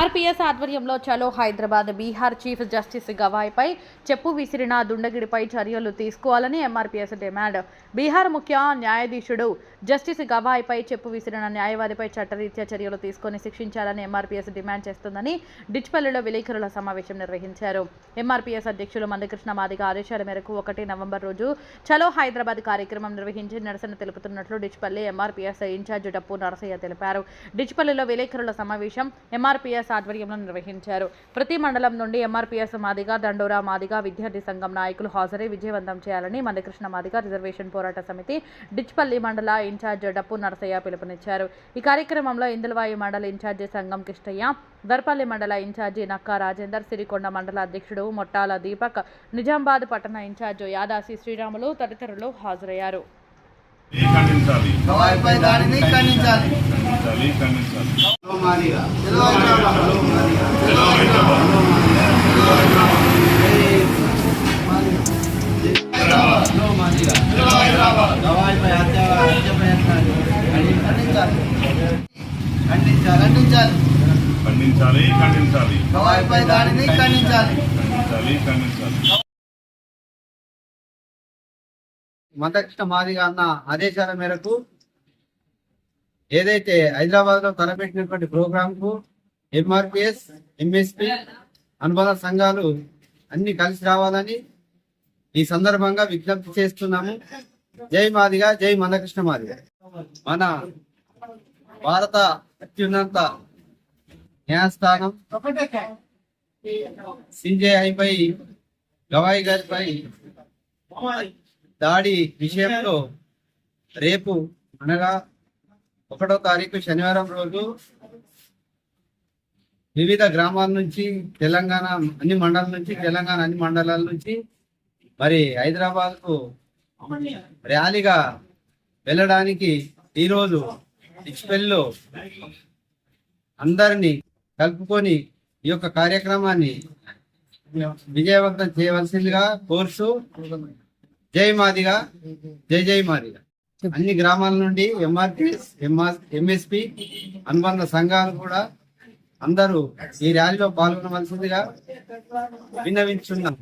MRPS ఆధ్వర్యంలో చలో Hyderabad Bihar chief justice గవాయ్పై చెప్పు విసిరిన దుండగిడిపై చర్యలు తీసుకోవాలని ఎంఆర్పీఎస్ డిమాండ్. బీహార్ ముఖ్య న్యాయాధీశుడు జస్టిస్ గవాయ్పై చెప్పు విసిరిన న్యాయవాదిపై చట్టరీత్యా చర్యలు తీసుకొని శిక్షించాలని ఎంఆర్పీఎస్ డిమాండ్ చేస్తుందని డిచ్పల్లిలో విలేకరుల సమావేశం నిర్వహించారు. ఎంఆర్పీఎస్ అధ్యక్షులు మందకృష్ణ మాదిగ ఆదేశాల మేరకు ఒకటి నవంబర్ రోజు చలో హైదరాబాద్ కార్యక్రమం నిర్వహించి నిరసన తెలుపుతున్నట్లు డిచ్పల్లి ఎంఆర్పీఎస్ ఇన్ఛార్జ్ డప్పు నరసయ్య తెలిపారు. డిచ్పల్లిలో విలేకరుల సమావేశం ఎంఆర్పీఎస్ ఆధ్వర్యంలో నిర్వహించారు. ప్రతి మండలం నుండి ఎంఆర్పీఎస్ మాదిగ దండోరా మాదిగ విద్యార్థి సంఘం నాయకులు హాజరై విజయవంతం చేయాలని మందకృష్ణ మాదిగ రిజర్వేషన్ పోరాట సమితి డిచ్పల్లి మండల ఇన్ఛార్జ్ డప్పు నరసయ్య పిలుపునిచ్చారు. ఈ కార్యక్రమంలో ఇందులవాయి మండల ఇన్ఛార్జి సంఘం కిష్టయ్య దర్పల్లి మండల ఇన్ఛార్జి నక్కా రాజేందర్ సిరికొండ మండల అధ్యక్షుడు మొట్టాల దీపక్ నిజామాబాద్ పట్టణ ఇన్ఛార్జ్ యాదాసి శ్రీరాములు తదితరులు హాజరయ్యారు. ఖండించాలి ఖండించాలి ఖండించాలి ఖండించాలి ఖండించాలి ఖండించాలి ఖండించాలి గవాయిపై దాడిని ఖండించాలి. ఖండించాలి ఖండించాలి. మందకృష్ణ మాదిగా అన్న ఆదేశాల మేరకు ఏదైతే హైదరాబాద్లో తలపెట్టినటువంటి ప్రోగ్రామ్కు ఎంఆర్పిఎస్ ఎంఎస్పి అనుబంధ సంఘాలు అన్ని కలిసి రావాలని ఈ సందర్భంగా విజ్ఞప్తి చేస్తున్నాము. జై మాదిగా జై మందకృష్ణ మాదిగా. మన భారత అత్యున్నత న్యాయస్థానం సిజేఐపై గవాయి గారిపై దాడి విషయంలో రేపు అనగా ఒకటో తారీఖు శనివారం రోజు వివిధ గ్రామాల నుంచి తెలంగాణ అన్ని మండలం నుంచి తెలంగాణ అన్ని మండలాల నుంచి మరి హైదరాబాద్కు ర్యాలీగా వెళ్ళడానికి ఈరోజు డిస్పెల్లో అందరినీ కలుపుకొని ఈ యొక్క కార్యక్రమాన్ని విజయవంతం చేయవలసిందిగా కోరుతూ జై మాదిగా జై జై మాదిగా. అన్ని గ్రామాల నుండి ఎంఆర్పిఎస్ ఎంఎస్పి అనుబంధ సంఘాలు కూడా అందరూ ఈ ర్యాలీలో పాల్గొనవలసిందిగా విన్నవించున్నాం.